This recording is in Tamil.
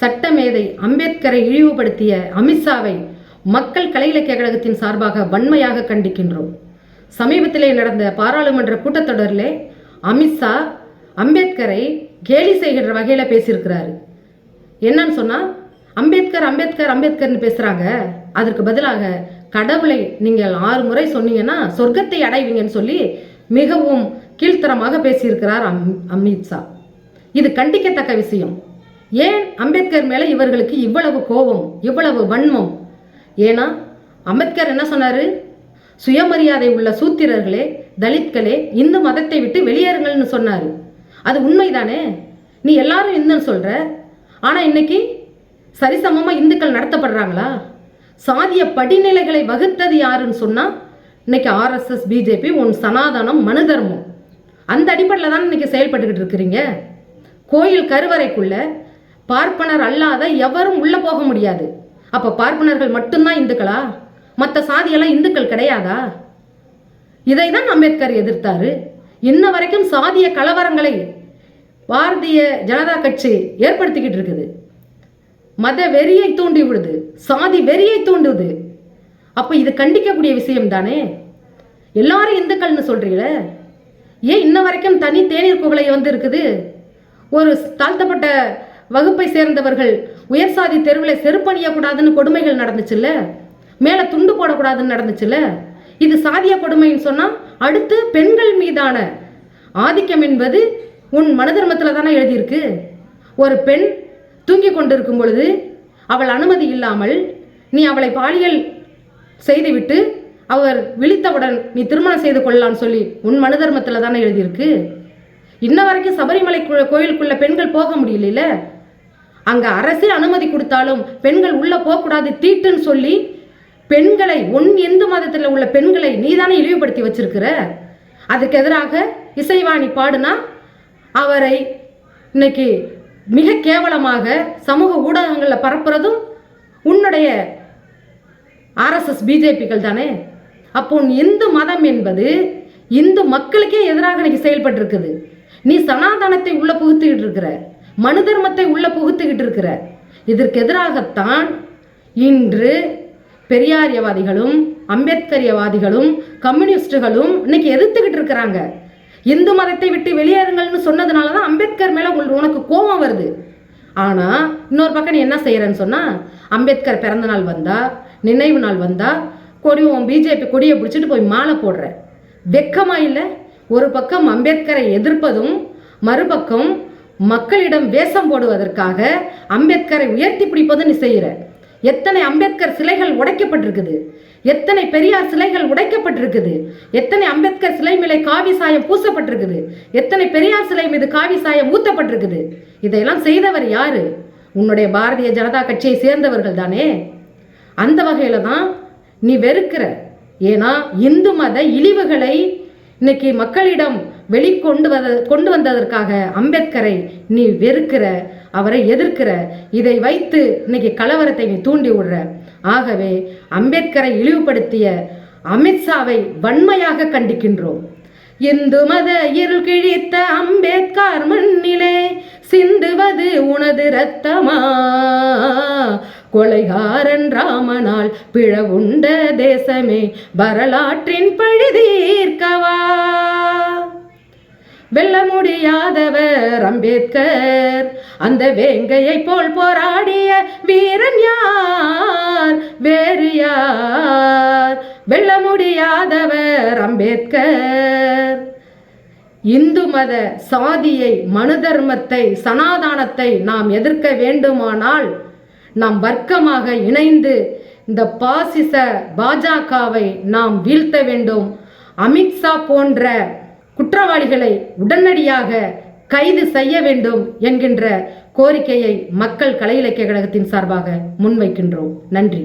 சட்டமேதை அம்பேத்கரை இழிவுபடுத்திய அமித்ஷாவை மக்கள் கலை இலக்கிய கழகத்தின் சார்பாக வன்மையாக கண்டிக்கின்றோம். சமீபத்திலே நடந்த பாராளுமன்ற கூட்டத்தொடரிலே அமித்ஷா அம்பேத்கரை கேலி செய்கின்ற வகையில் பேசியிருக்கிறாரு. என்னன்னு சொன்னால் அம்பேத்கர் அம்பேத்கர் அம்பேத்கர்னு பேசுகிறாங்க அதற்கு பதிலாக கடவுளை நீங்கள் ஆறு முறை சொன்னீங்கன்னா சொர்க்கத்தை அடைவீங்கன்னு சொல்லி மிகவும் கீழ்த்தரமாக பேசியிருக்கிறார் அம் அமித்ஷா. இது கண்டிக்கத்தக்க விஷயம். ஏன் அம்பேத்கர் மேலே இவர்களுக்கு இவ்வளவு கோபம் இவ்வளவு வன்மம்? ஏன்னா அம்பேத்கர் என்ன சொன்னார்? சுயமரியாதை உள்ள சூத்திரர்களே தலித்களே இந்து மதத்தை விட்டு வெளியேறுங்கள்னு சொன்னார். அது உண்மைதானே? நீ எல்லாரும் இந்துன்னு சொல்கிற ஆனால் இன்னைக்கு சரிசமமாக இந்துக்கள் நடத்தப்படுறாங்களா? சாதிய படிநிலைகளை வகுத்தது யாருன்னு சொன்னால் இன்னைக்கு ஆர்எஸ்எஸ் பிஜேபி உன் சனாதனம் மனு தர்மம். அந்த அடிப்படையில் தான் இன்னைக்கு செயல்பட்டுக்கிட்டு இருக்கிறீங்க. கோயில் கருவறைக்குள்ள பார்ப்பனர் அல்லாத எவரும் உள்ளே போக முடியாது. அப்போ பார்ப்பனர்கள் மட்டும்தான் இந்துக்களா? மற்ற சாதியெல்லாம் இந்துக்கள் கிடையாதா? இதை தான் அம்பேத்கர் எதிர்த்தாரு. இன்ன வரைக்கும் சாதிய கலவரங்களை பாரதிய ஜனதா கட்சி ஏற்படுத்திக்கிட்டு இருக்குது. மத வெறியை தூண்டி விடுது. சாதி வெறியை தூண்டுது. அப்போ இது கண்டிக்கக்கூடிய விஷயம் தானே? எல்லாரும் இந்துக்கள்னு சொல்றீங்களே? ஏன் இன்ன வரைக்கும் தனி தேநீர் குவளை வந்து இருக்குது? ஒரு தாழ்த்தப்பட்ட வகுப்பை சேர்ந்தவர்கள் உயர் சாதி தெருவில் செருப்பணியக்கூடாதுன்னு கொடுமைகள் நடந்துச்சுல்ல? மேலே துண்டு போடக்கூடாதுன்னு நடந்துச்சுல்ல? இது சாதிய கொடுமைன்னு சொன்னால் அடுத்து பெண்கள் மீதான ஆதிக்கம் என்பது உன் மனதர்மத்தில் தானே எழுதியிருக்கு. ஒரு பெண் தூங்கி கொண்டிருக்கும் பொழுது அவள் அனுமதி இல்லாமல் நீ அவளை பாலியல் செய்துவிட்டு அவர் விழித்தவுடன் நீ திருமணம் செய்து கொள்ளலான்னு சொல்லி உன் மனதர்மத்தில் தானே எழுதியிருக்கு. இன்ன வரைக்கும் சபரிமலை கோயிலுக்குள்ள பெண்கள் போக முடியல அங்க அரசே அனுமதி கொடுத்தாலும் பெண்கள் உள்ள போகக்கூடாது தீட்டுன்னு சொல்லி பெண்களை உன் எந்த மதத்தில் உள்ள பெண்களை நீதானே இழிவுபடுத்தி வச்சிருக்கிற? அதுக்கு எதிராக இசைவாணி பாடுனா அவரை இன்னைக்கு மிக கேவலமாக சமூக ஊடகங்களில் பரப்புறதும் உன்னுடைய ஆர்எஸ்எஸ் பிஜேபிகள் தானே? அப்போ உன் இந்து மதம் என்பது இந்து மக்களுக்கே எதிராக இன்னைக்கு செயல்பட்டு இருக்குது நீ சனாதனத்தை உள்ள புகுத்துக்கிட்டு இருக்கிற. மனு தர்மத்தை உள்ள புகுத்துக்கிட்டு இருக்கிற. இதற்கு எதிராகத்தான் இன்று பெரியாரியவாதிகளும் அம்பேத்கரியவாதிகளும் கம்யூனிஸ்டுகளும் இன்னைக்கு எதிர்த்துக்கிட்டு இருக்கிறாங்க. இந்து மதத்தை விட்டு வெளியேறுங்கள்னு சொன்னதுனால தான் அம்பேத்கர் மேலே உங்களுக்கு உனக்கு கோபம் வருது. ஆனால் இன்னொரு பக்கம் நீ என்ன செய்கிறேன்னு சொன்னால் அம்பேத்கர் பிறந்த நாள் வந்தா நினைவு நாள் வந்தா கொடி உன் பிஜேபி கொடியை பிடிச்சிட்டு போய் மாலை போடுற. வெக்கமாக இல்லை. ஒரு பக்கம் அம்பேத்கரை எதிர்ப்பதும் மறுபக்கம் மக்களிடம் வேஷம் போடுவதற்காக அம்பேத்கரை உயர்த்தி பிடிப்பதுன்னு நீ செய்கிற எத்தனை அம்பேத்கர் சிலைகள் உடைக்கப்பட்டிருக்குது? எத்தனை பெரியார் சிலைகள் உடைக்கப்பட்டிருக்குது? எத்தனை அம்பேத்கர் சிலை மேலே காவி சாயம் பூசப்பட்டிருக்குது? எத்தனை பெரியார் சிலை மீது காவி சாயம் ஊத்தப்பட்டிருக்குது? இதையெல்லாம் செய்தவர் யாரு? உன்னுடைய பாரதிய ஜனதா கட்சியை சேர்ந்தவர்கள் தானே? அந்த வகையில தான் நீ வெறுக்கிற. ஏன்னா இந்து மத இழிவுகளை இன்னைக்கு மக்களிடம் வெளிக்கொண்டு வத கொண்டு வந்ததற்காக அம்பேத்கரை நீ வெறுக்கிற அவரை எதிர்க்கிற இதை வைத்து இன்னைக்கு கலவரத்தை நீ தூண்டி விடுற. ஆகவே அம்பேத்கரை இழிவுபடுத்திய அமித்ஷாவை வன்மையாக கண்டிக்கின்றோம். இந்து மத இருள் கிழித்த அம்பேத்கர் மண்ணிலே சிந்துவது உனது ரத்தமா கொலைகாரன் ராமனால் பிழவுண்ட தேசமே வரலாற்றின் பழுதீர்க்கவா வெல்ல முடியாதவர் அம்பேத்கர். அந்த வேங்கையை போல் போராடிய வீரன் யார்? வேறு யார்? வெல்ல முடியாதவர் அம்பேத்கர். இந்து மத சாதியை மனு தர்மத்தை சனாதானத்தை நாம் எதிர்க்க வேண்டுமானால் நாம் வர்க்கமாக இணைந்து இந்த பாசிச பாஜகவை நாம் வீழ்த்த வேண்டும். அமித்ஷா போன்ற குற்றவாளிகளை உடனடியாக கைது செய்ய வேண்டும் என்கின்ற கோரிக்கையை மக்கள் கலை இலக்கிய கழகத்தின் சார்பாக முன்வைக்கின்றோம். நன்றி.